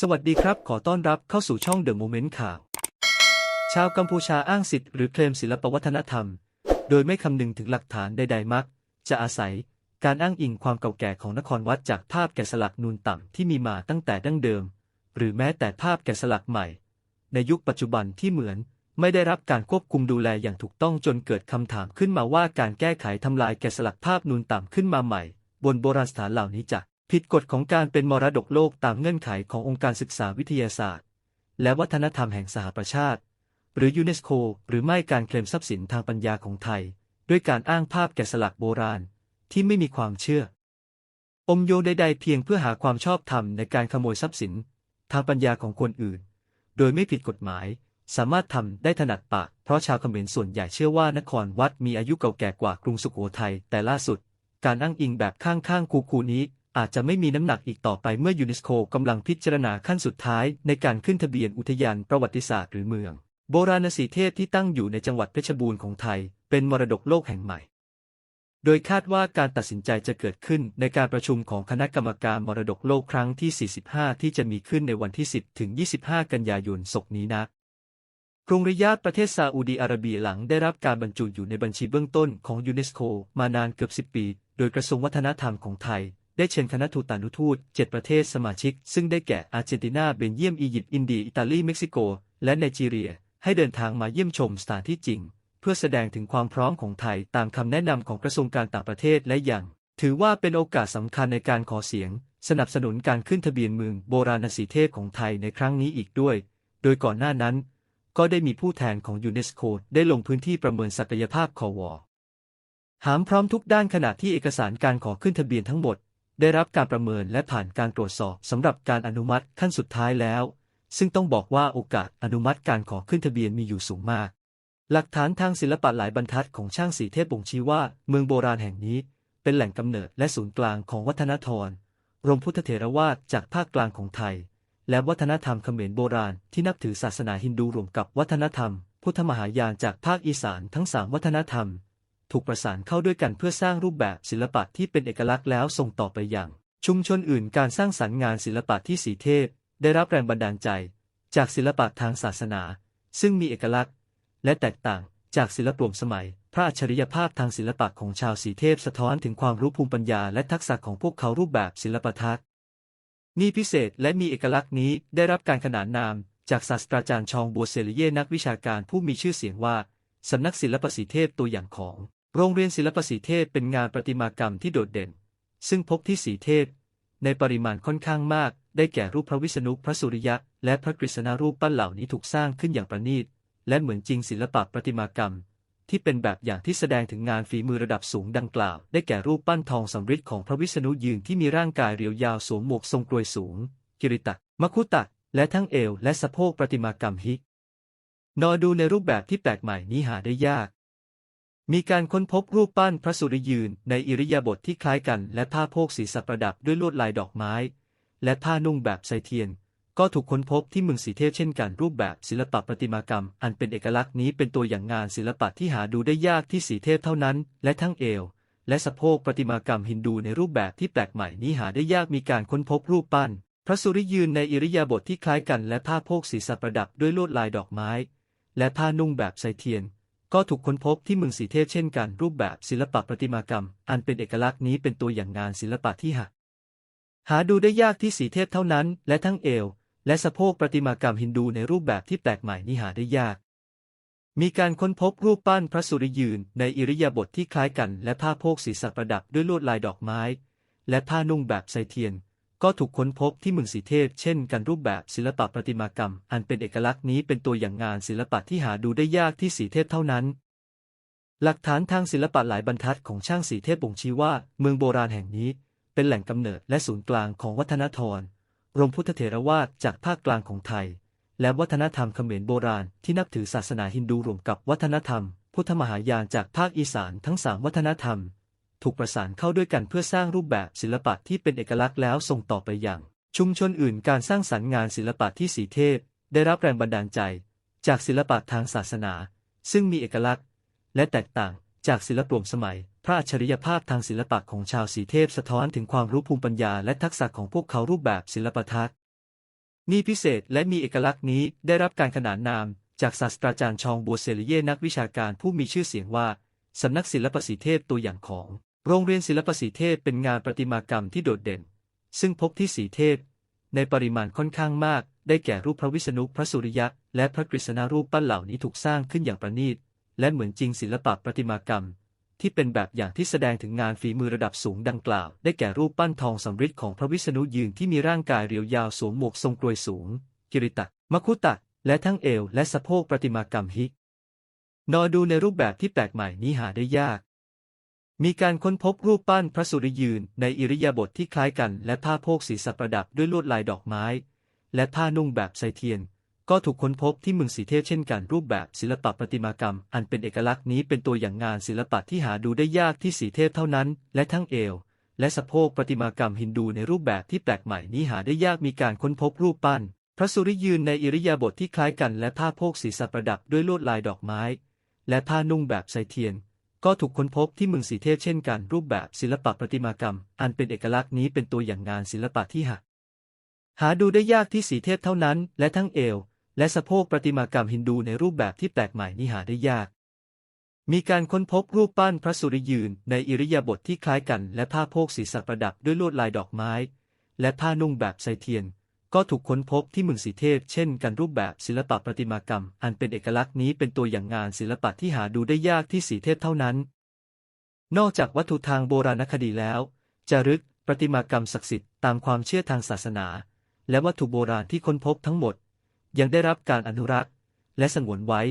สวัสดีครับ ขอต้อนรับเข้าสู่ช่อง The Moment ข่าว ชาวกัมพูชาอ้างสิทธิ์หรือเคลมศิลปวัฒนธรรม โดยไม่คำนึงถึงหลักฐานใดๆมัก จะอาศัยการอ้างอิงความเก่าแก่ของนครวัดจากภาพแกะสลักนูนต่ำที่มีมาตั้งแต่ดั้งเดิม หรือแม้แต่ภาพแกะสลักใหม่ ในยุคปัจจุบันที่เหมือนไม่ได้รับการควบคุมดูแลอย่างถูกต้องจนเกิดคำถามขึ้นมาว่าการแก้ไขทำลายแกะสลักภาพนูนต่ำขึ้นมาใหม่ บนโบราณสถานเหล่านี้จะ ผิดกฎของการเป็นมรดกโลกตามเงื่อนไขขององค์การศึกษาวิทยาศาสตร์ และวัฒนธรรมแห่งสหประชาติ หรือยูเนสโกหรือไม่การเคลมทรัพย์สินทางปัญญาของไทย ด้วยการอ้างภาพแกะสลักโบราณที่ไม่มีความเชื่อ อมโยงใดๆเพียงเพื่อหาความชอบธรรมในการขโมยทรัพย์สิน ทางปัญญาของคนอื่น โดยไม่ผิดกฎหมาย สามารถทำได้ถนัดปาก เพราะชาวเขมรส่วนใหญ่เชื่อว่านครวัดมีอายุเก่าแก่กว่ากรุงสุโขทัยแต่ล่าสุด การอ้างอิงแบบข้างๆคูๆนี้ อาจจะไม่มีน้ำหนักอีกต่อไปเมื่อยูเนสโกกำลังพิจารณาขั้นสุดท้ายในการขึ้นทะเบียนอุทยานประวัติศาสตร์หรือเมือง โบราณสีเทพที่ตั้งอยู่ในจังหวัดเพชรบูรณ์ของไทย เป็นมรดกโลกแห่งใหม่ โดยคาดว่าการตัดสินใจจะเกิดขึ้นในการประชุมของคณะกรรมการมรดกโลกครั้งที่ 45 ที่จะมีขึ้นในวันที่ 10 ถึง 25 กันยายนศกนี้นะกรุงริยาดประเทศซาอุดีอาระเบียหลังได้รับการบรรจุอยู่ในบัญชีเบื้องต้นของยูเนสโกมานานเกือบ 10 ปี โดยกระทรวงวัฒนธรรมของไทย ได้เชิญคณะทูตานุทูต 7 ประเทศสมาชิก ซึ่งได้แก่อาร์เจนตินา เบนเยียม อียิปต์ อินเดีย อิตาลี เม็กซิโก และไนจีเรีย ให้เดินทางมาเยี่ยมชมสถานที่จริง เพื่อแสดงถึงความพร้อมของไทยตามคำแนะนำของกระทรวงการต่างประเทศและยัง ถือว่าเป็นโอกาสสำคัญในการขอเสียง สนับสนุนการขึ้นทะเบียนเมืองโบราณสีเทพของไทยในครั้งนี้อีกด้วย โดยก่อนหน้านั้น ก็ได้มีผู้แทนของยูเนสโกได้ลงพื้นที่ประเมินศักยภาพคอวอหามพร้อมทุกด้านขณะที่เอกสารการขอขึ้นทะเบียนทั้งหมด ได้รับการประเมินและผ่านการตรวจสอบสำหรับการอนุมัติขั้นสุดท้ายแล้ว ซึ่งต้องบอกว่าโอกาสอนุมัติการขอขึ้นทะเบียนมีอยู่สูงมาก หลักฐานทางศิลปะหลายบรรทัดของช่างสีเทพบ่งชี้ว่า เมืองโบราณแห่งนี้ เป็นแหล่งกำเนิดและศูนย์กลางของวัฒนธรรมรมพุทธเถรวาทจากภาคกลางของไทย และวัฒนธรรมเขมรโบราณที่นับถือศาสนาฮินดูรวมกับวัฒนธรรม พุทธมหายานจากภาคอีสานทั้งสามวัฒนธรรม ถูกประสานเข้าด้วยกันเพื่อสร้างรูปแบบศิลปะที่เป็นเอกลักษณ์แล้วส่งต่อไปอย่าง ชุมชนอื่นการสร้างสรรค์งานศิลปะที่สีเทพ ได้รับแรงบันดาลใจ จากศิลปะทางศาสนา ซึ่งมีเอกลักษณ์ และแตกต่างจากศิลปรวมสมัย พระอัจฉริยภาพทางศิลปะของชาวสีเทพสะท้อนถึงความรู้ภูมิปัญญาและทักษะของพวกเขารูปแบบศิลปทัศน์นี่พิเศษและมีเอกลักษณ์นี้ได้รับการขนานนาม จากศาสตราจารย์ชองบัวเซเลเย่นักวิชาการผู้มีชื่อเสียงว่าสำนักศิลปสีเทพตัวอย่างของ โรงเรียนศิลปสีเทพเป็นงานประติมากรรมที่โดดเด่น ซึ่งพบที่สีเทพ ในปริมาณค่อนข้างมาก ได้แก่รูปพระวิษณุพระสุริยะ และพระกฤษณารูปปั้นเหล่านี้ถูกสร้างขึ้นอย่างประณีต และเหมือนจริงศิลปะประติมากรรม ที่เป็นแบบอย่างที่แสดงถึงงานฝีมือระดับสูงดังกล่าว ได้แก่รูปปั้นทองสำริดของพระวิษณุยืนที่มีร่างกายเรียวยาวสวมหมวกทรงกรวยสูง กิริตักมคุตักและทั้งเอวและสะโพกประติมากรรมฮิกนอดูในรูปแบบที่แปลกใหม่นี้หาได้ยาก มีการค้นพบรูปปั้นพระสุริยืนในอิริยาบถทที่คล้ายกัน และผ้าโพกศีรษะประดับด้วยลวดลายดอกไม้ และผ้านุ่งแบบไซเทียน ก็ถูกค้นพบที่เมืองสีเทพเช่นกันรูปแบบศิลปะประติมากรรม อันเป็นเอกลักษณ์นี้เป็นตัวอย่างงานศิลปะที่หาดูได้ยากที่สีเทพเท่านั้น และทั้งเอว และสะโพกประติมากรรมฮินดูในรูปแบบที่แปลกใหม่นี้หาได้ยากมีการค้นพบรูปปั้น พระสุริยืนในอิริยาบถทที่คล้ายกัน และผ้าโพกศีรษะประดับด้วยลวดลายดอกไม้ และผ้านุ่งแบบไซเทียน ก็ถูกค้นพบที่เมืองสีเทพเช่นกันรูปแบบศิลปะประติมากรรม อันเป็นเอกลักษณ์นี้เป็นตัวอย่างงานศิลปะที่หาหาดูได้ยากที่สีเทพเท่านั้น และทั้งเอว และสะโพกประติมากรรมฮินดูในรูปแบบที่แปลกใหม่นี้หาได้ยาก มีการค้นพบรูปปั้นพระสุริยืน ในอิริยาบถทที่คล้ายกัน และผ้าโพกศีรษะประดับด้วยลวดลายดอกไม้ และผ้านุ่งแบบไซเทียน ก็ถูกค้นพบที่เมืองสีเทพเช่นกันรูปแบบศิลปะประติมากรรม อันเป็นเอกลักษณ์นี้เป็นตัวอย่างงานศิลปะที่หาดูได้ยากที่สีเทพเท่านั้น หลักฐานทางศิลปะหลายบรรทัดของช่างสีเทพบ่งชี้ว่า เมืองโบราณแห่งนี้ เป็นแหล่งกำเนิดและศูนย์กลางของวัฒนธรรมรมพุทธเถรวาทจากภาคกลางของไทย และวัฒนธรรมเขมรโบราณที่นับถือศาสนาฮินดูรวมกับวัฒนธรรม พุทธมหายานจากภาคอีสานทั้งสามวัฒนธรรม ถูกประสานเข้าด้วยกันเพื่อสร้างรูปแบบศิลปะที่เป็นเอกลักษณ์แล้วส่งต่อไปอย่าง ชุมชนอื่นการสร้างสรรค์งานศิลปะที่สีเทพ ได้รับแรงบันดาลใจ จากศิลปะทางศาสนา ซึ่งมีเอกลักษณ์ และแตกต่างจากศิลปรวมสมัย พระอัจฉริยภาพทางศิลปะของชาวสีเทพสะท้อนถึงความรู้ภูมิปัญญาและทักษะของพวกเขารูปแบบศิลปทัศน์นี่พิเศษและมีเอกลักษณ์นี้ได้รับการขนานนาม จากศาสตราจารย์ชองบัวเซลิเย่นักวิชาการผู้มีชื่อเสียงว่าสำนักศิลปสีเทพตัวอย่างของ โรงเรียนศิลปสีเทพเป็นงานประติมากรรมที่โดดเด่น ซึ่งพบที่สีเทพ ในปริมาณค่อนข้างมาก ได้แก่รูปพระวิษณุพระสุริยะ และพระกฤษณารูปปั้นเหล่านี้ถูกสร้างขึ้นอย่างประณีต และเหมือนจริงศิลปะประติมากรรม ที่เป็นแบบอย่างที่แสดงถึงงานฝีมือระดับสูงดังกล่าว ได้แก่รูปปั้นทองสำริดของพระวิษณุยืนที่มีร่างกายเรียวยาวสวมหมวกทรงกรวยสูง กิริตักมคุตักและทั้งเอวและสะโพกประติมากรรมฮิกนอดูในรูปแบบที่แปลกใหม่นี้หาได้ยาก มีการค้นพบรูปปั้นพระสุริยืนในอิริยาบถทที่คล้ายกันและผ้าโพกศีรษะประดับด้วยลวดลายดอกไม้ และผ้านุ่งแบบไซเทียน ก็ถูกค้นพบที่เมืองสีเทพเช่นกันรูปแบบศิลปะประติมากรรม อันเป็นเอกลักษณ์นี้เป็นตัวอย่างงานศิลปะที่หาดูได้ยากที่สีเทพเท่านั้น และทั้งเอว และสะโพกประติมากรรมฮินดูในรูปแบบที่แปลกใหม่นี้หาได้ยากมีการค้นพบรูปปั้น พระสุริยืนในอิริยาบถทที่คล้ายกันและผ้าโพกศีรษะประดับด้วยลวดลายดอกไม้ และผ้านุ่งแบบไซเทียน ก็ถูกค้นพบที่เมืองสีเทพเช่นกันรูปแบบศิลปะประติมากรรม อันเป็นเอกลักษณ์นี้เป็นตัวอย่างงานศิลปะที่หาหาดูได้ยากที่สีเทพเท่านั้น และทั้งเอว และสะโพกประติมากรรมฮินดูในรูปแบบที่แปลกใหม่นี้หาได้ยาก มีการค้นพบรูปปั้นพระสุริยืนในอิริยาบถทที่คล้ายกัน และผ้าโพกศีรษะประดับด้วยลวดลายดอกไม้ และผ้านุ่งแบบไซเทียน ก็ถูกค้นพบที่เมืองสีเทพเช่นกันรูปแบบศิลปะประติมากรรม อันเป็นเอกลักษณ์นี้เป็นตัวอย่างงานศิลปะที่หาดูได้ยากที่สีเทพเท่านั้น นอกจากวัตถุทางโบราณคดีแล้ว จารึกประติมากรรมศักดิ์สิทธิ์ตามความเชื่อทางศาสนา และวัตถุโบราณที่ค้นพบทั้งหมด ยังได้รับการอนุรักษ์ และสงวนไว้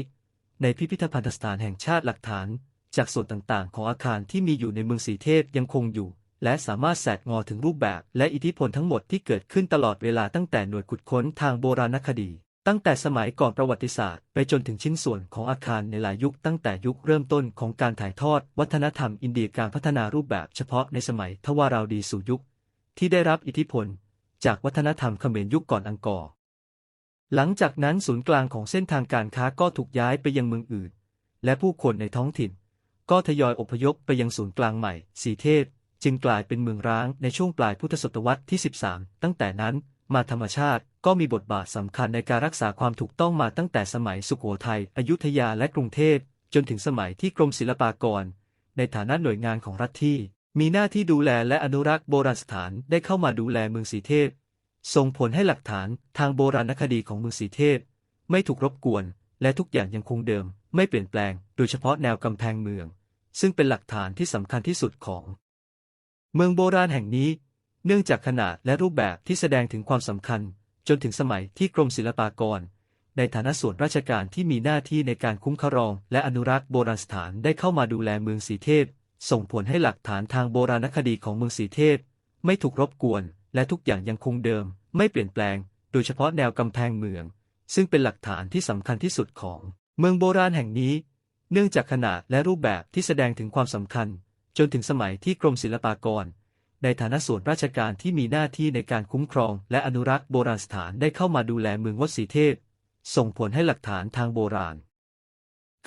ในพิพิธภัณฑสถานแห่งชาติหลักฐาน จากส่วนต่างๆ ของอาคารที่มีอยู่ในเมืองสีเทพยังคงอยู่ และสามารถแสกงอถึงรูปแบบและอิทธิพลทั้งหมดที่เกิดขึ้นตลอดเวลาตั้งแต่หน่วยขุดค้นทางโบราณคดี ตั้งแต่สมัยก่อนประวัติศาสตร์ ไปจนถึงชิ้นส่วนของอาคารในหลายยุคตั้งแต่ยุคเริ่มต้นของการถ่ายทอด วัฒนธรรมอินเดียการพัฒนารูปแบบเฉพาะในสมัยทวาราวดีสู่ยุค ที่ได้รับอิทธิพล จากวัฒนธรรมเขมรยุคก่อนอังกอร์หลังจากนั้นศูนย์กลางของเส้นทางการค้าก็ถูกย้ายไปยังเมืองอื่น และผู้คนในท้องถิ่น ก็ทยอยอพยพไปยังศูนย์กลางใหม่สีเทพ จึงกลายเป็นเมืองร้างในช่วงปลายพุทธศตวรรษที่ 13 ตั้งแต่นั้นมาธรรมชาติก็มีบทบาทสำคัญในการรักษาความถูกต้องมาตั้งแต่สมัยสุโขทัย อยุธยาและกรุงเทพจนถึงสมัยที่กรมศิลปากร ในฐานะหน่วยงานของรัฐที่ มีหน้าที่ดูแลและอนุรักษ์โบราณสถานได้เข้ามาดูแลเมืองสีเทพ ส่งผลให้หลักฐานทางโบราณคดีของเมืองสีเทพ ไม่ถูกรบกวน และทุกอย่างยังคงเดิม ไม่เปลี่ยนแปลง โดยเฉพาะแนวกำแพงเมือง ซึ่งเป็นหลักฐานที่สำคัญที่สุดของ เมืองโบราณแห่งนี้ เนื่องจากขนาดและรูปแบบที่แสดงถึงความสำคัญ จนถึงสมัยที่กรมศิลปากร ในฐานะส่วนราชการที่มีหน้าที่ในการคุ้มครอง และอนุรักษ์โบราณสถานได้เข้ามาดูแลเมืองสีเทพ ส่งผลให้หลักฐานทางโบราณคดีของเมืองสีเทพ ไม่ถูกรบกวน และทุกอย่างยังคงเดิม ไม่เปลี่ยนแปลง โดยเฉพาะแนวกำแพงเมือง ซึ่งเป็นหลักฐานที่สำคัญที่สุดของ เมืองโบราณแห่งนี้ เนื่องจากขนาดและรูปแบบที่แสดงถึงความสำคัญ จนถึงสมัยที่กรมศิลปากร ในฐานะส่วนราชการที่มีหน้าที่ในการคุ้มครอง และอนุรักษ์โบราณสถานได้เข้ามาดูแลเมืองวัดสีเทพ ส่งผลให้หลักฐานทางโบราณ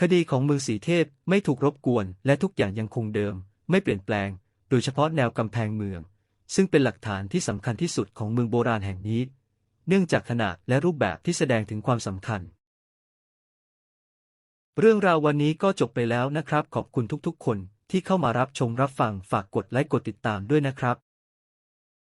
คดีของเมืองสีเทพไม่ถูกรบกวน และทุกอย่างยังคงเดิม ไม่เปลี่ยนแปลง โดยเฉพาะแนวกำแพงเมือง ซึ่งเป็นหลักฐานที่สำคัญที่สุดของเมืองโบราณแห่งนี้ เนื่องจากขนาดและรูปแบบที่แสดงถึงความสำคัญเรื่องราววันนี้ก็จบไปแล้วนะครับ ขอบคุณทุกๆ คน ที่เข้ามารับชมรับฟังฝากกดไลค์กดติดตามด้วยนะครับ